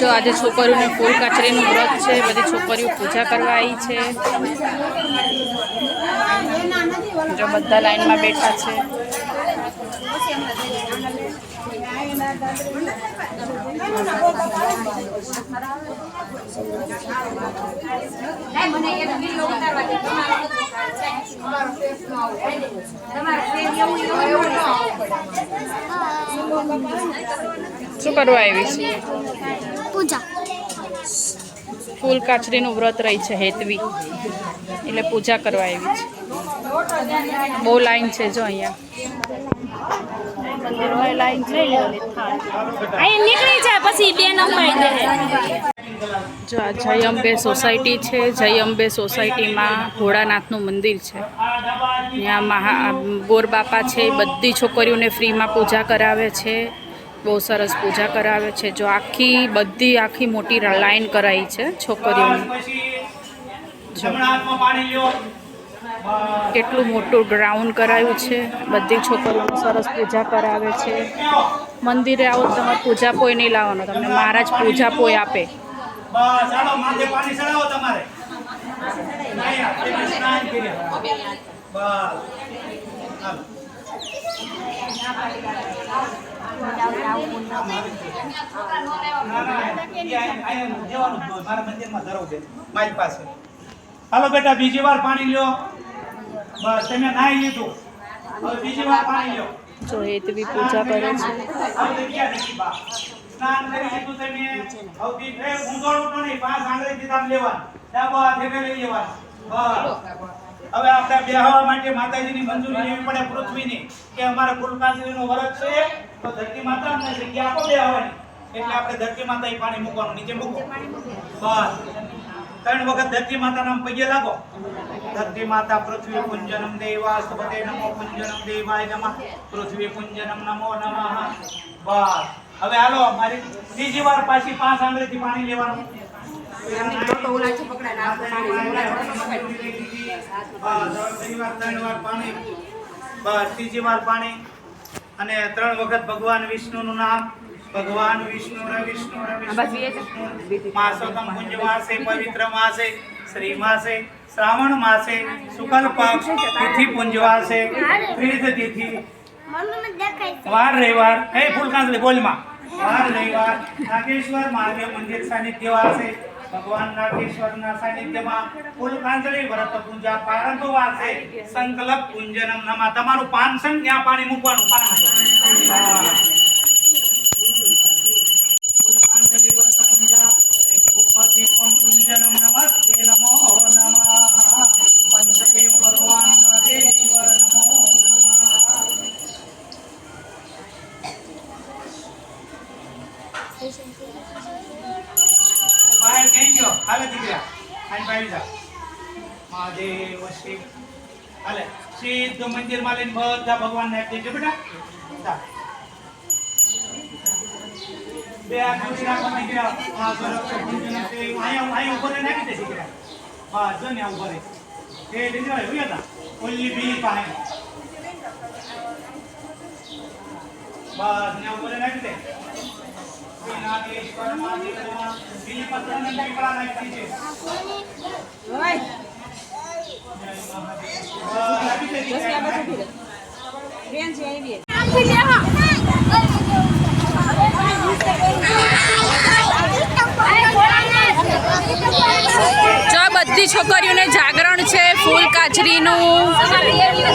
જો આજે છોકરીઓને ફૂલ કાચરીનું વ્રત છે, બધી છોકરીઓ પૂજા કરવા આવી છે. જો બધા લાઈનમાં બેઠા છે. તમારો શું કરવા આવી છે? પૂજા. ફૂલ કાચરીનું વ્રત રહી છે હેતવી. એટલે પૂજા કરવા આવી છે. બહુ લાઈન છે જો અહીંયા. લાઈન છે નીકળી જાય પછી બે નંબર જો આ જય અંબે સોસાયટી છે. જય અંબે સોસાયટીમાં ભોળાનાથનું મંદિર છે. ત્યાં મહા ગોરબાપા છે બધી છોકરીઓને ફ્રીમાં પૂજા કરાવે છે. બહુ સરસ પૂજા કરાવે છે. જો આખી બધી આખી મોટી લાઈન કરાવી છે છોકરીઓની. કેટલું મોટું ગ્રાઉન્ડ કરાયું છે. બધી છોકરીઓને સરસ પૂજા કરાવે છે. મંદિરે આવો તમે પૂજા પોઈ નહીં લાવવાનો. તમને મહારાજ પૂજા પોય આપે. બસ હાલો બેટા બીજી વાર પાણી લ્યો. બસ તમે નાહી લીધું. હવે બીજી વાર પાણી લ્યો. જો હેતવી પૂજા કરે છે? સ્નાન કરી લીધું તમે. હવે ઊંઘાડું તો નહીં પાંચ આંગળી દીધા લેવા ડાબો હેઠે લઈ લેવા બસ. હવે આપણે બેહવા માટે માતાજીની મંજૂરી લેવી પડે પૃથ્વીની, કે અમારે ફૂલકાંસરીનો વરત છે, તો ધરતી માતા અમને જગ્યા આપો બેહવાની. એટલે આપણે ધરતી માતા પાણી મૂકવાનું, નીચે મૂકો. બસ. ત્રણ વખત ધરતી માતાના નામ પગે લાગો. ધરતી માતા પૃથ્વી પુંજનમ દેવા સ્તપતે નમો પુંજનમ દેવાય નમઃ. પૃથ્વી પુંજનમ નમો નમઃ. બસ. હવે હાલો, મારી ત્રીજી વાર પાછી પાંચ આંગળીથી પાણી લેવાનું. ત્રીજી વાર પાણી. અને ત્રણ વખત ભગવાન વિષ્ણુનું નામ ભગવાન વિષ્ણુ રે વિષ્ણુ માસોતમ પુંજ માસે પવિત્ર માસે શ્રી માસે શ્રાવણ માસે શુકલ પક્ષ તિથિ પુંજવાસે ત્રીજ તિથિ. વાર રવિવાર એ ફૂલકાંસલી બોલમાં. વાર રવિવાર નાગેશ્વર મહાદેવ મંદિર સાનિધ્ય વાસે ભગવાન નાગેશ્વરના સાનિધ્યમાં ફૂલકાંસળી વ્રત પૂજા પારંતો વાસે સંકલ્પ પૂંજનમ નમઃ. તમારું પાન ત્યાં પાણી મૂકવાનું. પાનસન મંદિરમાં લઈને બધા ભગવાન ને આપી દેજો બેટા. બે હાથ જોડી રાખો દીકરા હા સરસ છે. પૂજન છે. અહીંયા અહીંયા ઊભો રહીને આપી દે દીકરા બસ જો ને આ બસ ને રહીને આપી દે પીપળા નાખી જો બધી છોકરીઓને જાગરણ છે ફૂલ કાચરીનું આપણે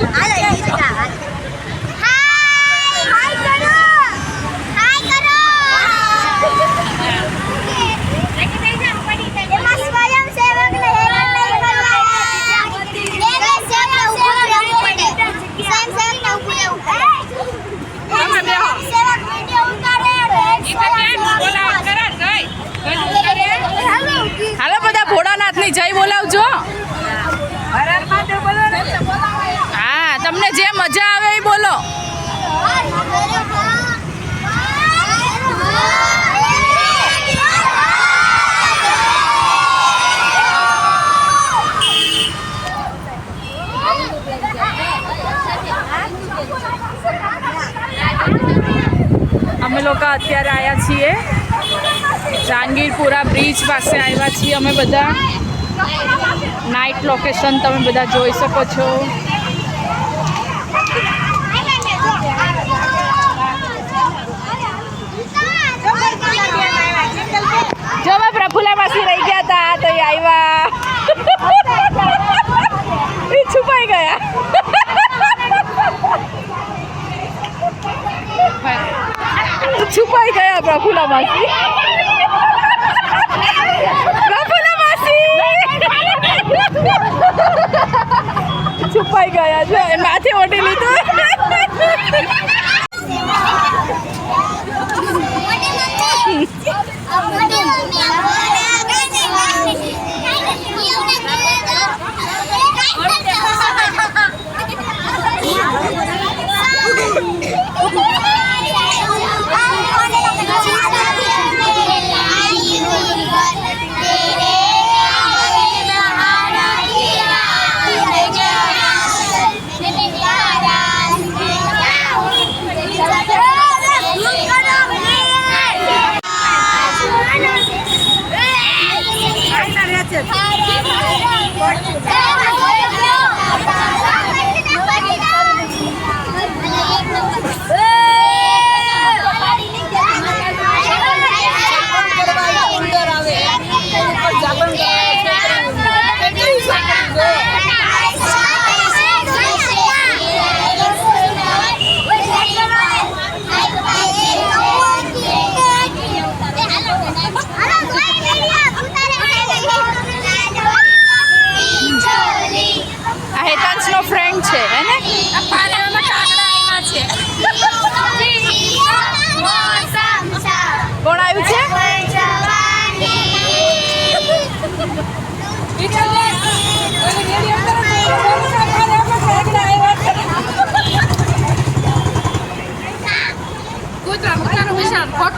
હાય હાય કરો હાય કરો એમાં સ્વયંસેવકને હેરાન નહીં કરવા બે સેવકને ઊભું રહેવું પડે સ્વયંસેવકને ઊભું રહેવું પડે સેવક કંઈ બોલો લોકો અત્યારે આવ્યા છીએ. જહાંગીરપુરા બ્રિજ પાસે આવ્યા છીએ અમે બધા. નાઇટ લોકેશન તમે બધા જોઈ શકો છો. જો અમે પ્રફુલ્લા માસી રહી ગયા હતા તો આવ્યા છુપાઈ ગયા. છુપાઈ ગયા પ્રફુલા માસી પ્રફુલા માસી છુપાઈ ગયા છે માથે ઓઢી લીધું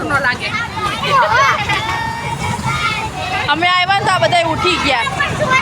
ખોટું લાગે. અમે આવ્યા ને તો આ બધા ઉઠી ગયા.